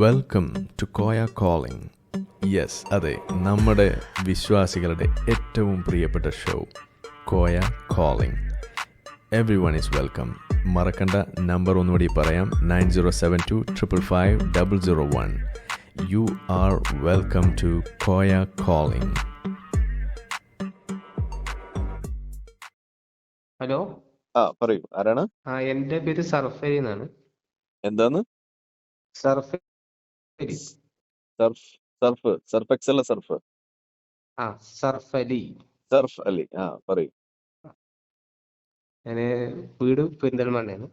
Welcome to Koya calling yes അതെ നമ്മുടെ വിശ്വാസികളുടെ ഏറ്റവും പ്രിയപ്പെട്ട show Koya calling everyone is welcome മറക്കണ്ട നമ്പർ ഒന്നുകൂടി പറയാം nine zero seven two triple five double zero one. You are welcome to Koya calling hello ആ പറയൂ ആരാണ്? ആ എന്റെ പേര് സർഫരി എന്നാണ് എന്താന്ന്? സർഫരി സർഫ് സർഫ് സർഫ് എക്സ് അല്ല സർഫ് ആ സർഫലി സർഫ് അലി ആ പറയൂ. ഞാൻ വീട് പെരിന്തൽമണ്ണയാണ്.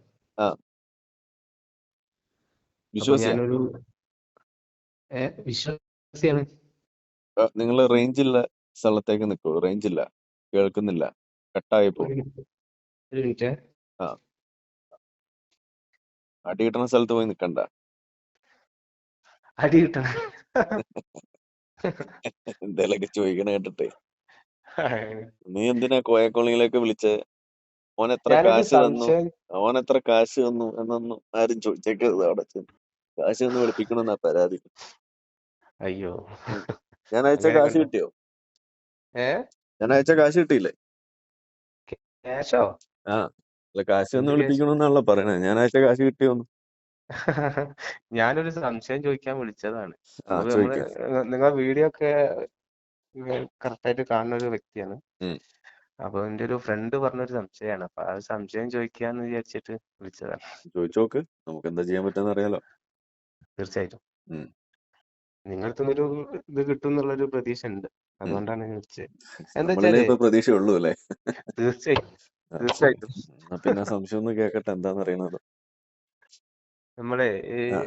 വിശ്വാസിയാ? ഞാനൊരു വിശ്വാസിയാണ്. നിങ്ങൾ റേഞ്ചില്ല സ്ഥലത്തേക്ക് നിൽക്കൂ റേഞ്ചില്ല കേൾക്കുന്നില്ല. കട്ടായി പോകും അടി കിട്ടുന്ന സ്ഥലത്ത് പോയി നിൽക്കണ്ട അടി കിട്ടണം. എന്തേലൊക്കെ ചോദിക്കണ കേട്ടിട്ടേ. നീ എന്തിനാ കോയക്കോളിയിലേക്ക് വിളിച്ചേ? ഓൻ എത്ര കാശ് തന്നു? ഓൻ എത്ര കാശ് തന്നു എന്നൊന്നും ആരും ചോദിച്ചേക്കരുത് അവിടെ ചെന്ന്. കാശ് ഒന്ന് വിളിപ്പിക്കണമെന്നാ പരാതി. അയ്യോ. ഞാൻ അയച്ച കാശ് കിട്ടിയോ? ഏ? ഞാൻ അയച്ച കാശ് കിട്ടിയില്ലേ? ക്യാഷോ? ആ. അല്ല കാശ് ഒന്ന് പറയണേ വിളിപ്പിക്കണമെന്നാണല്ലോ പറയണത് ഞാൻ അയച്ച കാശ് കിട്ടിയോന്ന്. ഞാനൊരു സംശയം ചോദിക്കാൻ വിളിച്ചതാണ്. നിങ്ങൾ നിങ്ങളെ വീഡിയോ ഒക്കെ കറക്റ്റ് ആയിട്ട് കാണുന്ന ഒരു വ്യക്തിയാണ്. അപ്പോൾ അപ്പൊ എന്റെ ഒരു ഫ്രണ്ട് പറഞ്ഞൊരു സംശയമാണ് അപ്പൊ ആ സംശയം ചോദിക്കാന്ന് വിചാരിച്ചിട്ട് വിളിച്ചതാണ്. ചോദിച്ചോക്ക്. നമുക്ക് എന്താ ചെയ്യാൻ പറ്റുന്ന അറിയാലോ. തീർച്ചയായിട്ടും. നിങ്ങളുടെ ഒരു ഇത് കിട്ടും എന്നുള്ളൊരു പ്രതീക്ഷ ഉണ്ട് അതുകൊണ്ടാണ് ഞാൻ വിളിച്ചത്. എന്താ വെച്ചാൽ ഇപ്പൊ പ്രതീക്ഷയുള്ളൂ അല്ലേ? തീർച്ചയായിട്ടും. തീർച്ചയായിട്ടും. പിന്നെ സംശയം ഒന്ന് കേക്കട്ടെ. എന്താന്ന് അറിയണത്? നമ്മളെ ഈ ആ.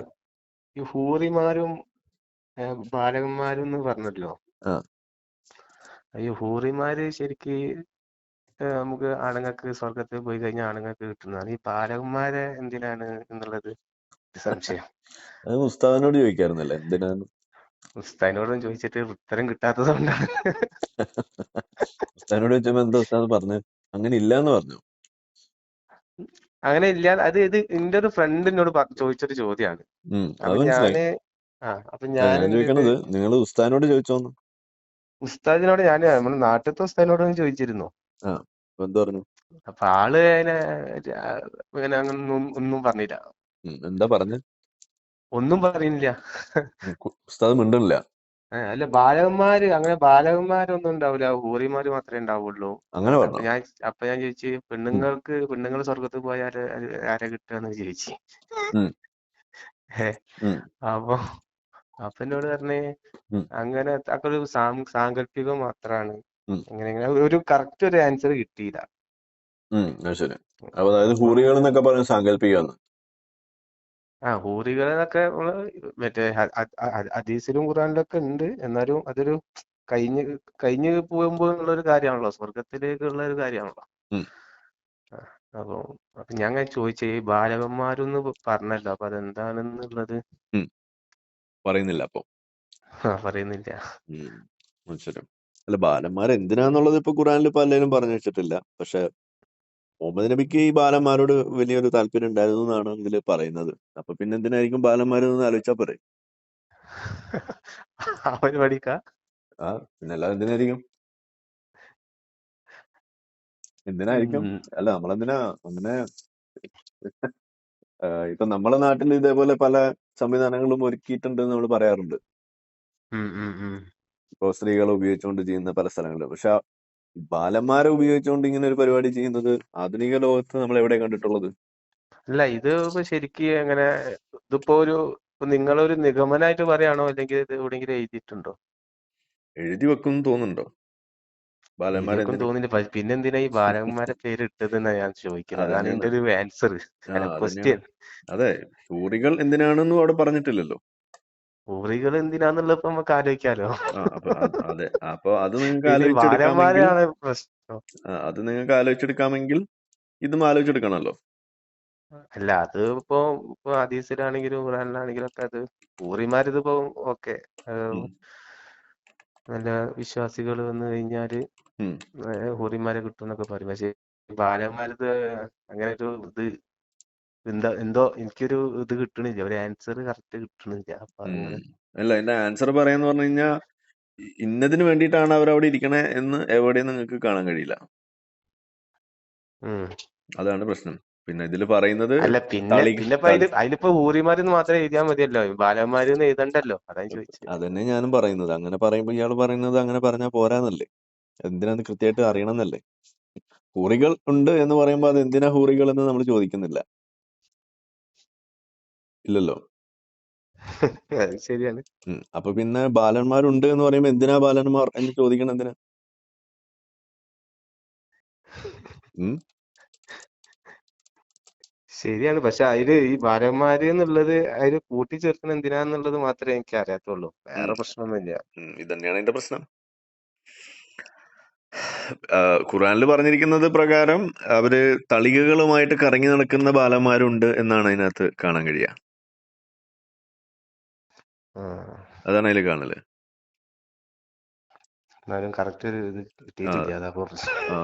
ഈ ഹൂറിമാരും ഏ, ബാലകന്മാരും എന്ന് പറഞ്ഞല്ലോ. ആ. ഈ ഹൂറിമാര് ശരിക്ക് ഏ, നമുക്ക് ആണുങ്ങൾക്ക് സ്വർഗത്തിൽ പോയി കഴിഞ്ഞാൽ ആണുങ്ങൾക്ക് കിട്ടുന്നതാണ്. ഈ ബാലകന്മാരെ എന്തിനാണ് എന്നുള്ളത് ഒരു സംശയം. അത് ഉസ്താദിനോട് ചോദിക്കാറുന്നല്ലേ എന്തിനാണ് ഉസ്താദിനോടും ചോദിച്ചിട്ട് ഉത്തരം കിട്ടാത്തത് കൊണ്ടാണ് ഉസ്താദിനോട് ചോദിച്ചപ്പോ എന്താ ഉസ്താദ് പറഞ്ഞു? അങ്ങനെ ഇല്ലാന്ന് പറഞ്ഞു. അങ്ങനെ ഇല്ല. അത് ഇത് എന്റെ ഒരു ഫ്രണ്ട് എന്നോട് ചോദിച്ചൊരു ചോദ്യമാണ് അപ്പൊ ഞാൻ ആ അപ്പൊ ഞാൻ ചോദിക്കണത്. നിങ്ങൾ ഉസ്താദിനോട് ചോദിച്ചോന്ന്. ഉസ്താദിനോട് ഞാൻ നമ്മുടെ നാട്ടിലത്തെ ഉസ്താദിനോട് ചോദിച്ചിരുന്നു. അപ്പൊ ആൾ ആ, അങ്ങനെ ഒന്നും പറഞ്ഞില്ല. എന്താ പറഞ്ഞു? ഒന്നും പറയുന്നില്ല. ഉസ്താദ് മിണ്ടണില്ല. അല്ല ബാലകന്മാര് അങ്ങനെ ബാലകന്മാരൊന്നും ഉണ്ടാവില്ല ഹൂറിമാര് മാത്രമേ ഉണ്ടാവുള്ളൂ അങ്ങനെ അപ്പൊ ഞാൻ അപ്പൊ ഞാൻ ചോദിച്ചു പെണ്ണുങ്ങൾക്ക് പെണ്ണുങ്ങൾ സ്വർഗത്തിൽ പോയാൽ ആരെ കിട്ടുകയെന്ന് ചോദിച്ചു ഉം. ഏ, ഉം. അപ്പൊ അപ്പൊ എന്നോട് പറഞ്ഞേ ഉം. അങ്ങനെ അതൊക്കെ ഒരു സാം- സാങ്കല്പികം മാത്രാണ് ഉം. അങ്ങനെ ഇങ്ങനെ ഒരു കറക്റ്റ് ഒരു ആൻസർ കിട്ടിയില്ല ഉം അത് ശരി അപ്പൊ അതായത് ഹൂറികൾ എന്നൊക്കെ പറഞ്ഞ സാങ്കല്പികാന്ന് ആ ഹൂറികളെന്നൊക്കെ നമ്മൾ മറ്റേ ഹദീസിലും ഹ- ഒക്കെ ഉണ്ട്. എന്നാലും അതൊരു കഴിഞ്ഞ് കഴിഞ്ഞ് പോകുമ്പോൾ ഉള്ള ഒരു കാര്യമാണല്ലോ. സ്വർഗത്തിലേക്കുള്ള ഒരു കാര്യമാണല്ലോ. അപ്പൊ അപ്പൊ ഞാൻ അങ്ങനെ ചോദിച്ചേ ഈ ബാലകന്മാരൊന്ന് പറഞ്ഞല്ലോ. അപ്പൊ അതെന്താണെന്നുള്ളത്? പറയുന്നില്ല അപ്പൊ. ആ, പറയുന്നില്ല. അല്ല ബാലന്മാർ എന്തിനാന്നുള്ളത് ഇപ്പൊ ഖുറാനിൽ പലരും പറഞ്ഞു വെച്ചിട്ടില്ല. പക്ഷെ മുഹമ്മദ് നബിക്ക് ഈ ബാലന്മാരോട് വലിയൊരു താല്പര്യം ഉണ്ടായിരുന്നു എന്നാണ് ഇതിൽ പറയുന്നത്. അപ്പൊ പിന്നെ എന്തിനായിരിക്കും ബാലന്മാരെന്ന് ആലോചിച്ചാ പോരെ? ആ എന്തിനായിരിക്കും? എന്തിനായിരിക്കും? അല്ല നമ്മളെന്തിനാ? അങ്ങനെ ഇപ്പൊ നമ്മളെ നാട്ടിൽ ഇതേപോലെ പല സംവിധാനങ്ങളും ഒരുക്കിയിട്ടുണ്ട് നമ്മൾ പറയാറുണ്ട്. ഇപ്പൊ സ്ത്രീകളെ ഉപയോഗിച്ചുകൊണ്ട് ചെയ്യുന്ന പല സ്ഥലങ്ങളിലും. പക്ഷെ ബാലന്മാരെ ഉപയോഗിച്ചുകൊണ്ട് ഇങ്ങനെ ഒരു പരിപാടി ചെയ്യുന്നത് ആധുനിക ലോകത്ത് നമ്മൾ എവിടെ കണ്ടിട്ടുള്ളത്? അല്ല ഇത് ഇപ്പൊ ശരിക്ക് എങ്ങനെ ഇതിപ്പോ ഒരു നിങ്ങൾ നിങ്ങളൊരു നിഗമനായിട്ട് പറയാണോ? അല്ലെങ്കിൽ ഇത് എവിടെയെങ്കിലും എഴുതിയിട്ടുണ്ടോ? എഴുതി വെക്കും തോന്നുന്നുണ്ടോ? ബാലന്മാരെ എനിക്കും തോന്നുന്നില്ല. പ- പിന്നെ എന്തിനാ ഈ ബാലന്മാരെ പേര് ഇട്ടതെന്നാ ഞാൻ ചോദിക്കുന്നത്? അതാണ് എന്റെ ഒരു ആൻസർ ആ ക്വസ്റ്റ്യൻ അതെ ചൂറികൾ എന്തിനാണെന്നും അവിടെ പറഞ്ഞിട്ടില്ലല്ലോ. ഊറികൾ എന്തിനാന്നുള്ളത് ഇപ്പൊ നമുക്ക് ആലോചിക്കാലോ. അതെ. അപ്പൊ അത് നിങ്ങൾക്ക് പ്രശ്നം. അത് നിങ്ങൾക്ക് ആലോചിച്ചെടുക്കാമെങ്കിൽ ഇതും ആലോചിച്ചെടുക്കണല്ലോ അല്ല അത് ഇപ്പോ ഇപ്പൊ ഹദീസിലാണെങ്കിലും ഖുറാനിലാണെങ്കിലും ഒക്കെ അത് ഊറിമാർ ഇതിപ്പോ ഓക്കെ നല്ല വിശ്വാസികൾ വന്നു കഴിഞ്ഞാൽ ഹൂറിമാരെ കിട്ടും എന്നൊക്കെ പറയും. പക്ഷെ ബാലന്മാരത് അങ്ങനെ ഒരു ഇത് എന്താ എന്തോ എനിക്കൊരു ഇത് കിട്ടണില്ല. ഒരു ആൻസർ കറക്റ്റ് കിട്ടണില്ല. അപ്പൊ അങ്ങനെ. അല്ല എന്റെ ആൻസർ പറയാന്ന് പറഞ്ഞു കഴിഞ്ഞാൽ ഇന്നതിന് വേണ്ടിയിട്ടാണ് അവർ അവിടെ ഇരിക്കണേ എന്ന് എവിടെയും നിങ്ങൾക്ക് കാണാൻ കഴിയില്ല. ഉം. അതാണ് പ്രശ്നം. പിന്നെ ഇതിൽ പറയുന്നത് അല്ല പിന്നെ തളി പിന്നെ ഇപ്പൊ അതിൽ അതിലിപ്പോ ഊറിമാരിന്ന് മാത്രം എഴുതിയാൽ മതിയല്ലോ. എഴുതണ്ടല്ലോ. അതാണ് ചോദിച്ചത് അതന്നെ ഞാനും പറയുന്നത്. അങ്ങനെ പറയുമ്പോൾ ഇയാൾ പറയുന്നത് അങ്ങനെ പറഞ്ഞാൽ പോരാന്നല്ലേ? എന്തിനാന്ന് കൃത്യമായിട്ട് അറിയണം എന്നല്ലേ? ഹൂറികൾ ഉണ്ട് എന്ന് പറയുമ്പോൾ അത് എന്തിനാ ഹൂറികൾ എന്ന് നമ്മൾ ചോദിക്കുന്നില്ല. ഇല്ലല്ലോ അത് ശരിയാണ് ഉം. അപ്പൊ പിന്നെ ബാലന്മാരുണ്ട് എന്ന് പറയുമ്പോ എന്തിനാ ബാലന്മാർ എന്ന് ചോദിക്കണം എന്തിനാ ഉം? ശരിയാണ് പക്ഷെ അതിൽ ഈ ബാലന്മാര് എന്നുള്ളത് അതിൽ കൂട്ടിച്ചേർക്കണം എന്തിനാന്നുള്ളത് മാത്രമേ എനിക്ക് അറിയാത്തുള്ളൂ വേറെ. പ്രശ്നമൊന്നുമില്ല ഉം. ഇതന്നെയാണ് എന്റെ പ്രശ്നം ആ, ഖുറാനിൽ പറഞ്ഞിരിക്കുന്നത് പ്രകാരം അവർ തളികകളുമായിട്ട് കറങ്ങി നടക്കുന്ന ബാലന്മാരുണ്ട് എന്നാണ് അതിനകത്ത് കാണാൻ കഴിയുക അതാണ് അതിൽ കാണൽ. എന്നാലും കറക്റ്റ് ഒരു ഇത് കിട്ടിയിട്ടില്ല അതാ ഇപ്പൊ പ്രശ്നം. ആ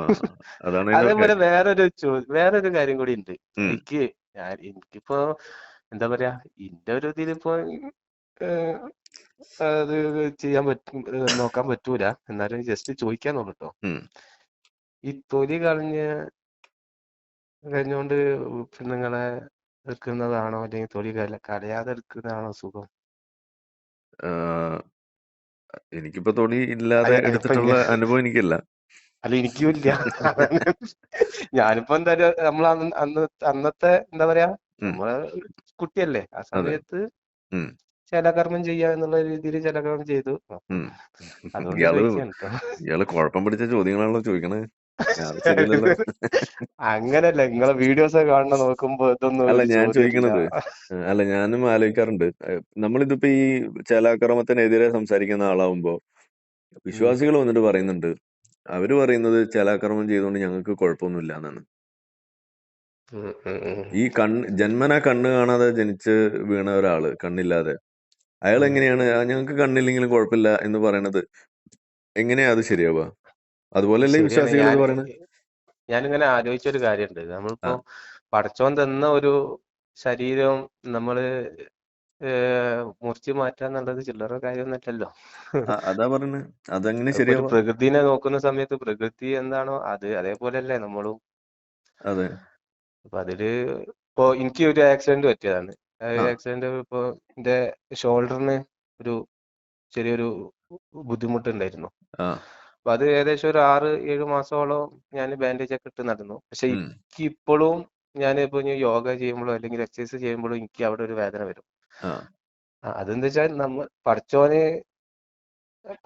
അതാണ് അതിന്റെ അതേപോലെ വേറൊരു ചോ വേറൊരു കാര്യം കൂടി ഉണ്ട് ഉം. എനിക്ക് ഞാൻ എനിക്കിപ്പോ എന്താ പറയാ ഇന്റെ ഒരു ഇതിലിപ്പോ ഏഹ്, അത് ചെയ്യാൻ പറ്റും ഏഹ്, നോക്കാൻ പറ്റൂല. എന്നാലും ജസ്റ്റ് ചോദിക്കാൻ തോന്നിട്ടോ. ഉം. ഈ തൊലി കളഞ്ഞ് കഴിഞ്ഞോണ്ട് പെണ്ണുങ്ങളെ എടുക്കുന്നതാണോ അല്ലെങ്കിൽ തൊലി കല കളയാതെ എടുക്കുന്നതാണോ സുഖം? എനിക്കിപ്പോ തുണി ഇല്ലാതെ അല്ല ഇപ്പൊ എടുത്തിട്ടുള്ള അനുഭവം എനിക്കില്ല. അല്ല എനിക്കും ഇല്ല. ഞാനിപ്പോ എന്തായാലും നമ്മൾ അന്ന് അന്നത്തെ എന്താ പറയാ ഉം. നമ്മളെ കുട്ടിയല്ലേ. ആ സമയത്ത് ഉം. ശലകർമ്മം ചെയ്യുക എന്നുള്ള രീതിയിൽ ചിലകർമ്മം ചെയ്തു. ഉം. അതുകൊണ്ട് ഇയാൾ ട്ടോ. ഇയാൾ കുഴപ്പം പിടിച്ച ചോദ്യങ്ങളാണല്ലോ ചോദിക്കണേ. അങ്ങനല്ല നിങ്ങളെ വീഡിയോസ് ഒക്കെ കാണുന്ന നോക്കുമ്പോ ഇതൊന്നും അല്ല ഞാൻ ചോദിക്കുന്നത് ചോദിക്കണത് അല്ല ഞാനും ആലോചിക്കാറുണ്ട്. നമ്മളിതിപ്പോ ഈ ചേലാക്രമത്തിനെതിരെ സംസാരിക്കുന്ന ആളാവുമ്പോ വിശ്വാസികൾ വന്നിട്ട് പറയുന്നുണ്ട്. അവർ പറയുന്നത് ചേലാക്രമം ചെയ്തുകൊണ്ട് ഞങ്ങൾക്ക് കുഴപ്പമൊന്നുമില്ല എന്നാണ്. ഈ കണ്ണ് ജന്മന കണ്ണ് കാണാതെ ജനിച്ച് വീണ ഒരാൾ കണ്ണില്ലാതെ അയാൾ. എങ്ങനെയാണ് ഞങ്ങൾക്ക് കണ്ണില്ലെങ്കിലും കുഴപ്പമില്ല എന്ന് പറയണത് എങ്ങനെയാ അത് ശരിയാവുക? ശരിയാണ്. വിശ്വാസികൾ ഞാൻ പറയുന്നത് ഞാനിങ്ങനെ ആലോചിച്ചൊരു കാര്യമുണ്ട്. നമ്മളിപ്പോ പടച്ചോൻ തന്ന ഒരു ശരീരം നമ്മൾ മുറിച്ചു മാറ്റാൻ മാറ്റാന്നുള്ളത് ചില്ലറ കാര്യമൊന്നുമല്ലല്ലോ അതാ പറഞ്ഞു അതങ്ങനെ ശരിയാ പ്രകൃതിനെ നോക്കുന്ന സമയത്ത് പ്രകൃതി എന്താണോ അത് അതേപോലെയല്ലേ നമ്മളും. അതെ. അപ്പൊ അതിൽ ഇപ്പൊ എനിക്ക് ഒരു ആക്സിഡന്റ് പറ്റിയതാണ്. ആക്സിഡന്റ് ഇപ്പൊ എന്റെ ഷോൾഡറിന് ഒരു ചെറിയൊരു ബുദ്ധിമുട്ടുണ്ടായിരുന്നു. അപ്പൊ അത് ഏകദേശം ഒരു ആറ് ഏഴ് മാസത്തോളം ഞാൻ ബാൻഡേജ് ഒക്കെ ഇട്ട് നടന്നു. പക്ഷെ എനിക്ക് ഇപ്പോഴും ഞാൻ ഇപ്പൊ യോഗ ചെയ്യുമ്പോഴോ അല്ലെങ്കിൽ എക്സസൈസ് ചെയ്യുമ്പോഴോ എനിക്ക് അവിടെ ഒരു വേദന വരും. അതെന്താ വെച്ചാൽ നമ്മൾ പഠിച്ചോന്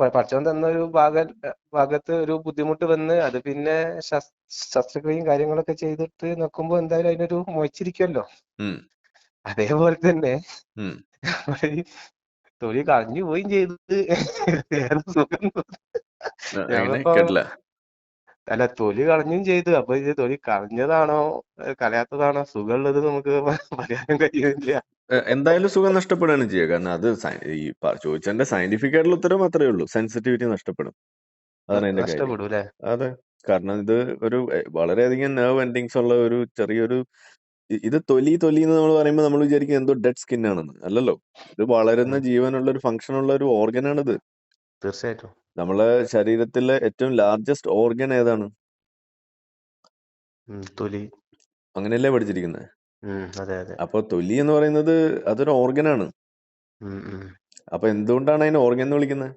പഠിച്ചോൻ തന്ന ഒരു ഭാഗ ഭാഗത്ത് ഒരു ബുദ്ധിമുട്ട് വന്ന് അത് പിന്നെ ശസ്ത്രക്രിയയും കാര്യങ്ങളൊക്കെ ചെയ്തിട്ട് നോക്കുമ്പോ എന്തായാലും അതിനൊരു മൊയ്ച്ചിരിക്കുമല്ലോ അതേപോലെ തന്നെ തൊലി കളഞ്ഞു പോയും ചെയ്തത് സുഖം ഞങ്ങളിപ്പോ അല്ല തൊലി കളഞ്ഞും ചെയ്തു. അപ്പൊ ഇത് തൊലി കളഞ്ഞതാണോ? കളയാത്തതാണോ? സുഖമുള്ളത് നമുക്ക് പറയാനും കഴിയുന്നില്ല എന്തായാലും സുഖം നഷ്ടപ്പെടുകയാണ് ചെയ്യുക. കാരണം അത് ഈ ചോദിച്ചതിന്റെ സയന്റിഫിക് ആയിട്ടുള്ള ഉത്തരം മാത്രമേ ഉള്ളൂ. സെൻസിറ്റിവിറ്റി നഷ്ടപ്പെടും. അതാണ് എന്റെ കാര്യം. അതെ. കാരണം ഇത് ഒരു വളരെയധികം നെർവ് എൻഡിങ്സ് ഉള്ള ഒരു ചെറിയൊരു ഇത് തൊലി തൊലി എന്ന് നമ്മൾ പറയുമ്പോൾ നമ്മൾ വിചാരിക്കും എന്തോ ഡെഡ് സ്കിൻ ആണെന്ന്. അല്ലല്ലോ? ഇത് വളരുന്ന ജീവനുള്ള ഒരു ഫംഗ്ഷൻ ഉള്ള ഒരു ഓർഗൻ ആണിത്. തീർച്ചയായിട്ടും. നമ്മളെ ശരീരത്തിലെ ഏറ്റവും ലാർജസ്റ്റ് ഓർഗൻ ഏതാണ്? ഉം, തൊലി. അങ്ങനെയല്ലേ പഠിച്ചിരിക്കുന്നത് ഉം, അതെ അതെ. അപ്പൊ തൊലി എന്ന് പറയുന്നത് അതൊരു ഓർഗനാണ് ഉം, ഉം. അപ്പൊ എന്തുകൊണ്ടാണ് അതിനെ ഓർഗൻ എന്ന് വിളിക്കുന്നത്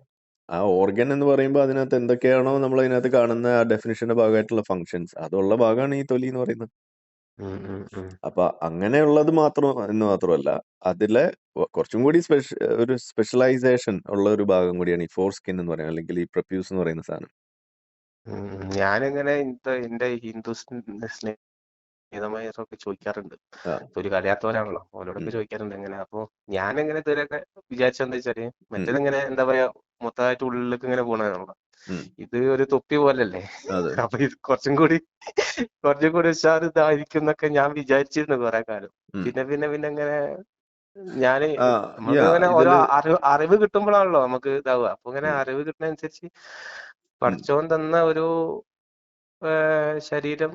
ആ ഓർഗൻ എന്ന് പറയുമ്പോൾ അതിനകത്ത് എന്തൊക്കെയാണോ നമ്മൾ അതിനകത്ത് കാണുന്ന ആ ഡെഫിനിഷന്റെ ഭാഗമായിട്ടുള്ള ഫങ്ഷൻസ് അതുള്ള ഭാഗമാണ് ഈ തൊലി എന്ന് പറയുന്നത്. അപ്പൊ അങ്ങനെയുള്ളത് മാത്രം എന്ന് മാത്രമല്ല അതിലെ കുറച്ചും കൂടി സ്പെഷ ഒരു സ്പെഷ്യലൈസേഷൻ ഉള്ള ഒരു ഭാഗം കൂടിയാണ് ഈ ഫോർ സ്കിൻ എന്ന് പറയുന്നത് അല്ലെങ്കിൽ ഈ പ്രപ്യൂസ് എന്ന് പറയുന്ന സാധനം. ഞാനിങ്ങനെ എന്റെ ഹിന്ദു സ്നേഹിതമായൊക്കെ ചോദിക്കാറുണ്ട്. ഒരു കളിയാത്തവരാണല്ലോ അവരോടൊക്കെ ചോദിക്കാറുണ്ട് എങ്ങനെ അപ്പൊ ഞാനിങ്ങനെ ഇതുവരെയൊക്കെ വിചാരിച്ചെന്താ വെച്ചാൽ മറ്റേതിങ്ങനെ എന്താ പറയാ മൊത്തമായിട്ട് ഉള്ളിലേക്ക് ഇങ്ങനെ പോണതാണല്ലോ. ഇത് ഒരു തൊപ്പി പോലല്ലേ? അപ്പൊ ഇത് കുറച്ചും കൂടി കുറച്ചും കൂടി ഉഷാർ ഇതായിരിക്കും എന്നൊക്കെ ഞാൻ വിചാരിച്ചിരുന്നു കുറെ കാലം. പിന്നെ പിന്നെ പിന്നെ ഇങ്ങനെ ഞാൻ അങ്ങനെ ഓരോ അറിവ് അറിവ് കിട്ടുമ്പോഴാണല്ലോ നമുക്ക് ഇതാവുക. അപ്പൊ ഇങ്ങനെ അറിവ് കിട്ടുന്ന അനുസരിച്ച് ഉം, പഠിച്ചോൻ തന്ന ഒരു ശരീരം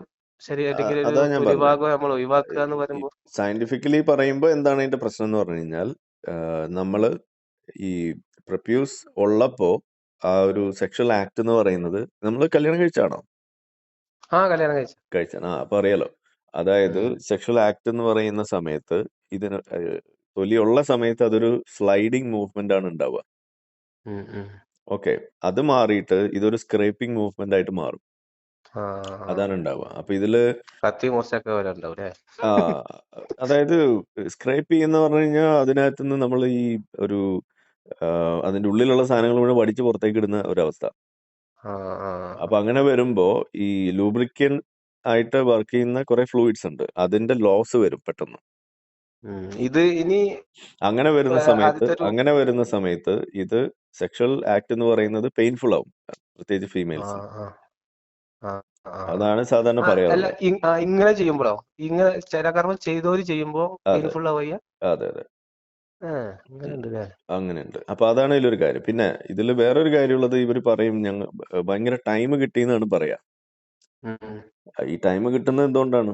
സയന്റിഫിക്കലി പറയുമ്പോ എന്താണ് അതിന്റെ പ്രശ്നം എന്ന് പറഞ്ഞു കഴിഞ്ഞാൽ നമ്മൾ ഈ പ്രൊപ്യൂസ് ഉള്ളപ്പോ ആ ഒരു സെക്ഷൽ ആക്ട് എന്ന് പറയുന്നത് നമ്മൾ കല്യാണം കഴിച്ചാണോ? ആ കല്യാണം കഴിച്ചു. കഴിച്ചാണ്. ആ അപ്പൊ അറിയാലോ. അതായത്. സെക്ഷൽ ആക്ട് എന്ന് പറയുന്ന സമയത്ത് ഇതിന് ഏഹ്, തൊലിയുള്ള സമയത്ത് അതൊരു സ്ലൈഡിങ് മൂവ്മെന്റ് ആണ് ഉണ്ടാവുക. ഉം, ഉം. ഓക്കെ. അത് മാറിയിട്ട് ഇതൊരു സ്ക്രേപ്പിംഗ് മൂവ്മെന്റ് ആയിട്ട് മാറും. ആ അതാണ് ഉണ്ടാവുക. അപ്പൊ ഇതിൽ കത്തി മുറിച്ചൊക്കെ പോലെ ഉണ്ടാവും അല്ലേ ആ അതായത് സ്ക്രേപ്പ് ചെയ്യുന്ന പറഞ്ഞു കഴിഞ്ഞാൽ അതിനകത്ത് നിന്ന് നമ്മൾ ഈ ഒരു അതിന്റെ ഉള്ളിലുള്ള സാധനങ്ങൾ മുഴുവൻ വടിച്ച് പുറത്തേക്ക് ഇടുന്ന ഒരവസ്ഥ. അപ്പൊ അങ്ങനെ വരുമ്പോ ഈ ലൂബ്രിക്കൻ ആയിട്ട് വർക്ക് ചെയ്യുന്ന കുറെ ഫ്ലൂയിഡ്സ് ഉണ്ട്. അതിന്റെ ലോസ് വരും പെട്ടെന്ന്. ഇത് ഇനി അങ്ങനെ വരുന്ന സമയത്ത് അങ്ങനെ വരുന്ന സമയത്ത് ഇത് സെക്ഷൽ ആക്ട് എന്ന് പറയുന്നത് പെയിൻഫുൾ ആവും. പ്രത്യേകിച്ച് ഫീമെയിൽസ് അതാണ് സാധാരണ പറയാറ് ഇങ്ങനെ ചെയ്യുമ്പോഴോ? ഇങ്ങനെ ശരീരകർമ്മം ചെയ്തവര് ചെയ്യുമ്പോ പെയിൻഫുൾ ആവുക അതെ അതെ. അങ്ങനെയുണ്ട് അപ്പൊ അതാണ് ഇതിലൊരു കാര്യം. പിന്നെ ഇതിൽ വേറൊരു കാര്യമുള്ളത് ഇവർ പറയും ഞങ്ങൾ ഭയങ്കര ടൈം കിട്ടിയെന്നാണ് പറയാ. ഉം. ഈ ടൈം കിട്ടുന്നത് എന്തുകൊണ്ടാണ്?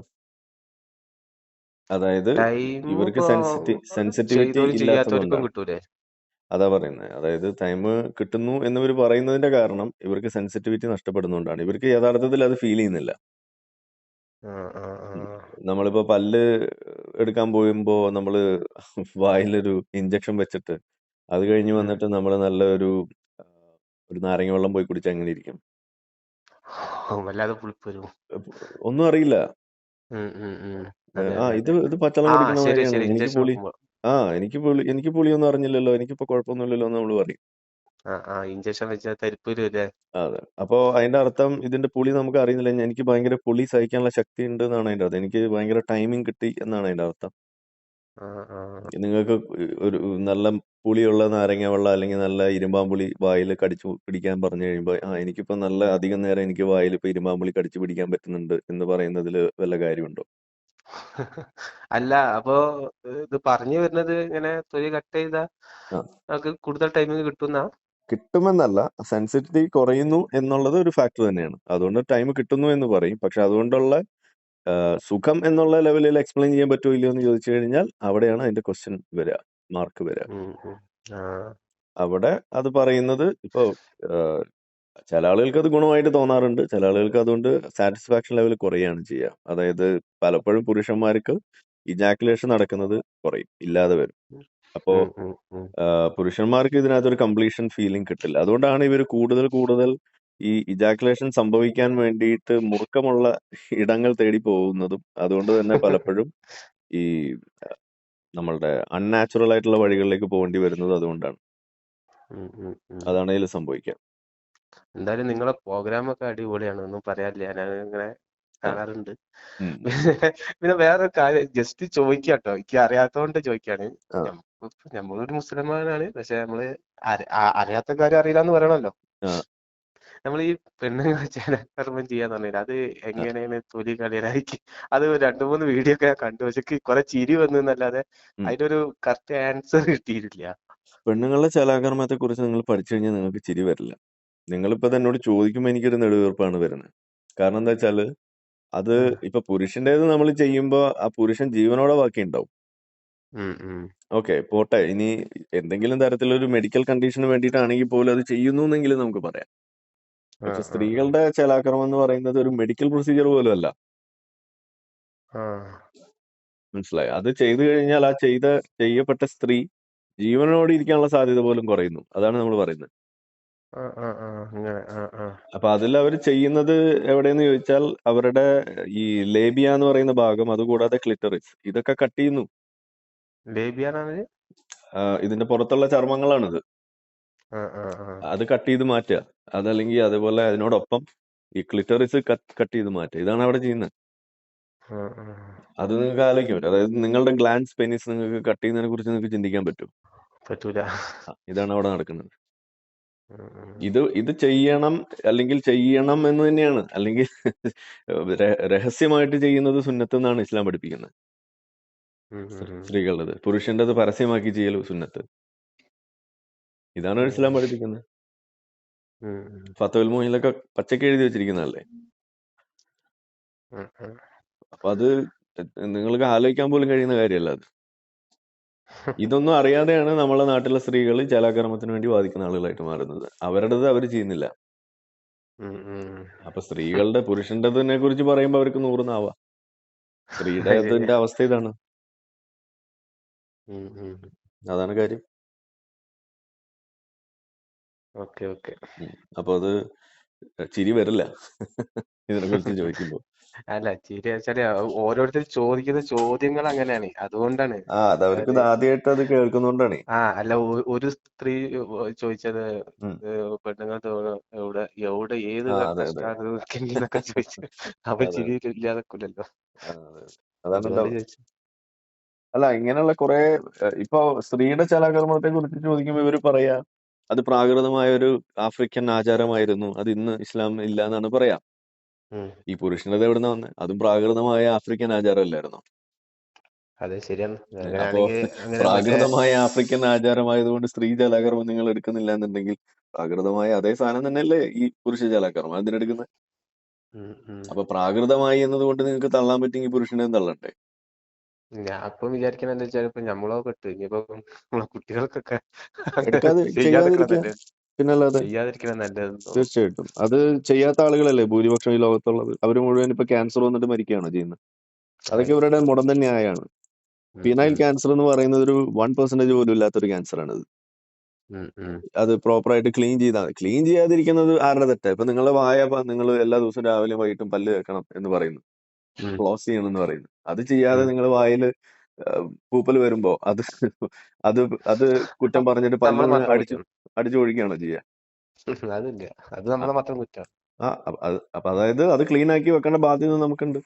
അതായത് ടൈം ഇവർക്ക് ഇപ്പോ സെൻസിറ്റി സെൻസിറ്റിവിറ്റി ചെയ്യാത്തവർക്കും കൊണ്ടാണ്. കിട്ടൂലേ? അതാ പറയുന്നത് അതായത് ടൈം കിട്ടുന്നു എന്നിവർ പറയുന്നതിന്റെ കാരണം ഇവർക്ക് സെൻസിറ്റിവിറ്റി നഷ്ടപ്പെടുന്നതുകൊണ്ടാണ് ഇവർക്ക് യഥാർത്ഥത്തിൽ അത് ഫീൽ ചെയ്യുന്നില്ല. ആ ആ ആ. നമ്മളിപ്പോ പല്ല് എടുക്കാൻ പോയുമ്പോ നമ്മൾ വായിലൊരു ഇഞ്ചക്ഷൻ വെച്ചിട്ട് അത് കഴിഞ്ഞ് വന്നിട്ട് നമ്മൾ നല്ല ഒരു ഒരു നാരങ്ങ വെള്ളം പോയി കുടിച്ചാൽ അങ്ങനെ ഇരിക്കും? വല്ലാതെ പുളിപ്പ് വരും ഒന്നും അറിയില്ല. ആ ഇത് ഇത് പച്ചളം കുടിക്കുന്ന എനിക്ക് പുളി ആ എനിക്ക് പുളി എനിക്ക് പുളിയൊന്നും അറിഞ്ഞില്ലല്ലോ. എനിക്കിപ്പോ കുഴപ്പമൊന്നുമില്ലല്ലോ എന്ന് നമ്മൾ പറയും. ആ ആ ഇഞ്ചക്ഷൻ വെച്ചാൽ തരിപ്പ് അതെ. അപ്പോ അതിന്റെ അർത്ഥം ഇതിന്റെ പുളി നമുക്ക് അറിയുന്നില്ല. എനിക്ക് ഭയങ്കര പുളി സഹിക്കാനുള്ള ശക്തി ഉണ്ട് എന്നാണ് അതിന്റെ അർത്ഥം. എനിക്ക് ഭയങ്കര ടൈമിംഗ് കിട്ടി എന്നാണ് അതിന്റെ അർത്ഥം. ആ ആ. നിങ്ങൾക്ക് ഒരു നല്ല പുളിയുള്ള നാരങ്ങ വെള്ളം അല്ലെങ്കിൽ നല്ല ഇരുമ്പാമ്പുളി വായിൽ കടിച്ചു പിടിക്കാൻ പറഞ്ഞു കഴിയുമ്പോൾ ആ എനിക്കിപ്പോ നല്ല അധികം നേരം എനിക്ക് വായിൽ ഇപ്പൊ ഇരുമ്പാമ്പുളി കടിച്ചു പിടിക്കാൻ പറ്റുന്നുണ്ട് എന്ന് പറയുന്നതിൽ വല്ല കാര്യമുണ്ടോ? അല്ല അപ്പോ ഇത് പറഞ്ഞു വരുന്നത് ഇങ്ങനെ തൊലി കട്ട് ചെയ്താ ആ. നമുക്ക് കൂടുതൽ ടൈമിങ് കിട്ടുന്ന? കിട്ടുമെന്നല്ല സെൻസിറ്റിവിറ്റി കുറയുന്നു എന്നുള്ളത് ഒരു ഫാക്ടർ തന്നെയാണ്. അതുകൊണ്ട് ടൈം കിട്ടുന്നു എന്ന് പറയും. പക്ഷെ അതുകൊണ്ടുള്ള സുഖം എന്നുള്ള ലെവലിൽ എക്സ്പ്ലെയിൻ ചെയ്യാൻ പറ്റുമോ ഇല്ലയോ എന്ന് ചോദിച്ചു കഴിഞ്ഞാൽ അവിടെയാണ് അതിന്റെ ക്വസ്റ്റ്യൻ വരിക മാർക്ക് വരിക അവിടെ അത് പറയുന്നത് ഇപ്പോ ചില ആളുകൾക്ക് അത് ഗുണമായിട്ട് തോന്നാറുണ്ട്. ചില ആളുകൾക്ക് അതുകൊണ്ട് സാറ്റിസ്ഫാക്ഷൻ ലെവൽ കുറയുകയാണ് ചെയ്യുക. അതായത് പലപ്പോഴും പുരുഷന്മാർക്ക് ഇജാക്കുലേഷൻ നടക്കുന്നത് കുറയും ഇല്ലാതെ വരും. അപ്പോ പുരുഷന്മാർക്ക് ഇതിനകത്തൊരു കംപ്ലീഷൻ ഫീലിംഗ് കിട്ടില്ല. അതുകൊണ്ടാണ് ഇവർ കൂടുതൽ കൂടുതൽ ഈ ഇജാക്കുലേഷൻ സംഭവിക്കാൻ വേണ്ടിയിട്ട് മുറുക്കമുള്ള ഇടങ്ങൾ തേടി പോകുന്നതും അതുകൊണ്ട് തന്നെ പലപ്പോഴും ഈ നമ്മളുടെ അൺനാച്ചുറൽ ആയിട്ടുള്ള വഴികളിലേക്ക് പോകേണ്ടി വരുന്നത് അതുകൊണ്ടാണ്. അതാണ് ഇതിൽ സംഭവിക്കുക. എന്തായാലും നിങ്ങളെ പ്രോഗ്രാം ഒക്കെ അടിപൊളിയാണ്. ഒന്നും പറയാനില്ല. ഞാൻ ഇങ്ങനെ കാണാറുണ്ട് പിന്നെ വേറെ വേറൊരു കാര്യം ജസ്റ്റ് ചോദിക്കാട്ടോ. എനിക്ക് അറിയാത്തതുകൊണ്ട് ചോദിക്കാണ്. നമ്മളൊരു മുസ്ലിമാനാണ് പക്ഷെ നമ്മൾ അറിയാത്ത കാര്യം അറിയില്ല എന്ന് പറയണല്ലോ. നമ്മൾ ഈ പെണ്ണുങ്ങൾ ചേനകർമ്മം ചെയ്യാന്ന് പറഞ്ഞില്ല അത് എങ്ങനെയാണ് തൊലി കളിയനായിരിക്കും അത് രണ്ടു മൂന്ന് വീഡിയോ ഒക്കെ കണ്ടു. പക്ഷെ കുറെ ചിരി വന്നു എന്നല്ലാതെ അതിന്റെ ഒരു കറക്റ്റ് ആൻസർ കിട്ടിയിട്ടില്ല. പെണ്ണുങ്ങളുടെ ചലാകർമ്മത്തെ കുറിച്ച് നിങ്ങൾ പഠിച്ചു കഴിഞ്ഞാൽ നിങ്ങൾക്ക് ചിരി വരില്ല. നിങ്ങളിപ്പോ തന്നോട് എന്നോട് ചോദിക്കുമ്പോൾ എനിക്കൊരു നെടുവീർപ്പാണ് വരുന്നത്. കാരണം എന്താ വെച്ചാൽ അത് ഇപ്പൊ പുരുഷന്റേത് നമ്മൾ ചെയ്യുമ്പോ ആ പുരുഷൻ ജീവനോടെ ബാക്കി ഉണ്ടാവും ഉം, ഉം. ഓക്കെ പോട്ടെ. ഇനി എന്തെങ്കിലും തരത്തിലൊരു മെഡിക്കൽ കണ്ടീഷന് വേണ്ടിയിട്ടാണെങ്കിൽ പോലും അത് ചെയ്യുന്നു എന്നെങ്കിലും നമുക്ക് പറയാം. ആ, പക്ഷെ ആ. സ്ത്രീകളുടെ ചലാക്രമം എന്ന് പറയുന്നത് ഒരു മെഡിക്കൽ പ്രൊസീജിയർ പോലും അല്ല ആ. മനസ്സിലായി? അത് ചെയ്തു കഴിഞ്ഞാൽ ആ ചെയ്ത ചെയ്യപ്പെട്ട സ്ത്രീ ജീവനോടെ ഇരിക്കാനുള്ള സാധ്യത പോലും കുറയുന്നു. അതാണ് നമ്മൾ പറയുന്നത്. അപ്പൊ അതിൽ അവർ ചെയ്യുന്നത് എവിടെയെന്ന് ചോദിച്ചാൽ അവരുടെ ഈ ലേബിയ എന്ന് പറയുന്ന ഭാഗം അതുകൂടാതെ ക്ലിറ്ററിസ്. ഇതൊക്കെ കട്ട് ചെയ്യുന്നു. ഇതിന്റെ പുറത്തുള്ള ചർമ്മങ്ങളാണിത്. അത് കട്ട് ചെയ്ത് മാറ്റുക. അതല്ലെങ്കിൽ അതുപോലെ അതിനോടൊപ്പം ഈ ക്ലിറ്ററിസ് കട്ട് ചെയ്ത് മാറ്റുക. ഇതാണ് അവിടെ ചെയ്യുന്നത്. അത് നിങ്ങൾക്ക് ആലോചിക്കാൻ പറ്റും. അതായത് നിങ്ങളുടെ ഗ്ലാൻസ് പെനിസ് നിങ്ങൾക്ക് കട്ട് ചെയ്യുന്നതിനെ കുറിച്ച് നിങ്ങൾക്ക് ചിന്തിക്കാൻ പറ്റും. പറ്റൂല. ഇതാണ് അവിടെ നടക്കുന്നത്. ഇത് ഇത് ചെയ്യണം അല്ലെങ്കിൽ ചെയ്യണം എന്ന് തന്നെയാണ്. അല്ലെങ്കിൽ രഹസ്യമായിട്ട് ചെയ്യുന്നത് സുന്നത്ത് എന്നാണ് ഇസ്ലാം പഠിപ്പിക്കുന്നത്. സ്ത്രീകളുടെ. സ്ത്രീകളുടേത്. പുരുഷന്റേത് പരസ്യമാക്കി ചെയ്യൽ സുന്നത്ത്. ഇതാണ് ഇസ്ലാം പഠിപ്പിക്കുന്നത്. ഫത്തുൽ മോഹിലൊക്കെ പച്ചക്ക് എഴുതി വെച്ചിരിക്കുന്നതല്ലേ. അപ്പൊ അത് നിങ്ങൾക്ക് ആലോചിക്കാൻ പോലും കഴിയുന്ന കാര്യമല്ല അത്. ഇതൊന്നും അറിയാതെയാണ് നമ്മളെ നാട്ടിലെ സ്ത്രീകൾ ജലാക്രമത്തിന് വേണ്ടി വാദിക്കുന്ന ആളുകളായിട്ട് മാറുന്നത്. അവരുടേത് അവർ ചെയ്യുന്നില്ല. അപ്പൊ സ്ത്രീകളുടെ പുരുഷന്റെതിനെ കുറിച്ച് പറയുമ്പോൾ അവർക്ക് നൂറുന്നാവാ നാവാ. സ്ത്രീയുടെ അവസ്ഥ ഇതാണ്. അതാണ് കാര്യം. Okay okay. ഉം. അപ്പൊ അത് ചിരി വരില്ല. ഇതിനെ കുറിച്ച് ചോദിക്കുമ്പോ. അല്ല ചിരി വെച്ചാൽ ഓരോരുത്തർ ചോദിക്കുന്ന ചോദ്യങ്ങൾ അങ്ങനെയാണ്. അതുകൊണ്ടാണ് ആ അത് അവർക്ക് ആദ്യമായിട്ട് അത് കേൾക്കുന്നോണ്ടാണ്. ആ അല്ല ഒ- ഒരു സ്ത്രീ ചോദിച്ചത് ഉം. ഏഹ് പെണ്ണുങ്ങൾ തോ- എവിടെ എവിടെ ഏത് ആ അതെ അതെ. കഷ്ടാന്നൊക്കെ ചോദിച്ചു. അപ്പൊ അതെ ചിരി ഇല്ലാതെക്കൂലല്ലോ. ആ, അതെ അതാണ് അതുകൊണ്ട് ഉണ്ടാവുക ചോദിച്ചു. അല്ല ഇങ്ങനെയുള്ള കുറെ ഇപ്പൊ സ്ത്രീയുടെ ചലാകർമ്മത്തെ കുറിച്ച് ചോദിക്കുമ്പോൾ ഇവർ പറയാ അത് പ്രാകൃതമായ ഒരു ആഫ്രിക്കൻ ആചാരമായിരുന്നു അത് ഇന്ന് ഇസ്ലാം ഇല്ല എന്നാണ് പറയാ. ഉം. ഈ പുരുഷനത് എവിടുന്ന വന്നെ? അതും പ്രാകൃതമായ ആഫ്രിക്കൻ ആചാരമല്ലായിരുന്നോ? അതെ ശരിയാണ്. അപ്പോ അങ്ങനെയാണെങ്കിൽ അങ്ങനെ മറ്റേ പ്രാകൃതമായ ആഫ്രിക്കൻ ആചാരമായതുകൊണ്ട് സ്ത്രീ ജലാകർമ്മം നിങ്ങൾ എടുക്കുന്നില്ല എന്നുണ്ടെങ്കിൽ പ്രാകൃതമായ അതേ സാധനം തന്നെയല്ലേ ഈ പുരുഷ ജലാകർമ്മം? എന്തിനെടുക്കുന്നത് ഉം, ഉം. അപ്പൊ പ്രാകൃതമായി എന്നതുകൊണ്ട് നിങ്ങൾക്ക് തള്ളാൻ പറ്റുമെങ്കിൽ പുരുഷനെയും തള്ളണ്ടേ? ഞാൻ ഇപ്പം വിചാരിക്കുന്നത് എന്താ വെച്ചാൽ ഇപ്പൊ നമ്മളോ പെട്ടു ഇനിയിപ്പോ നമ്മളെ കുട്ടികൾക്കൊക്കെ അങ്ങനെ ചെയ്യാതിരിക്കുക പിന്നല്ലാതെ തീർച്ചയായിട്ടും. അത് ചെയ്യാത്ത ആളുകളല്ലേ ഭൂരിപക്ഷം ഈ ലോകത്തുള്ളത്? അവർ മുഴുവൻ ഇപ്പൊ ക്യാൻസർ വന്നിട്ട് മരിക്കുകയാണ് ചെയ്യുന്നത്. അതൊക്കെ അതെ. ഇവരുടെ മുടന്ത ന്യായമാണ് ഉം, ഫിനൈൽ ക്യാൻസർ എന്ന് പറയുന്നത് ഒരു വൺ പെർസെന്റേജ് പോലും ഇല്ലാത്തൊരു ക്യാൻസർ ആണ് ഉം, അത് പ്രോപ്പറായിട്ട് ക്ലീൻ ചെയ്താൽ ക്ലീൻ ചെയ്യാതിരിക്കുന്നത് ആരുടെ തെറ്റാ? ഇപ്പൊ നിങ്ങളുടെ വായ നിങ്ങൾ എല്ലാ ദിവസവും രാവിലെയും വൈകിട്ടും പല്ല് വെക്കണം എന്ന് പറയുന്നു. ക്ലോസ് ചെയ്യണം എന്ന് പറയുന്നു. അത് ചെയ്യാതെ. നിങ്ങൾ വായിൽ പൂപ്പൽ വരുമ്പോ അത് അത് അത് കുറ്റം പറഞ്ഞിട്ട് പല അടിച്ചു ഒഴിക്കുകയാണോ ചെയ്യുക അതില്ല. അത് നമ്മളെ മാത്രം ആ അപ്പ- അതായത് അത് ക്ലീൻ ആക്കി വെക്കേണ്ട ബാധ്യത നമുക്കുണ്ട്.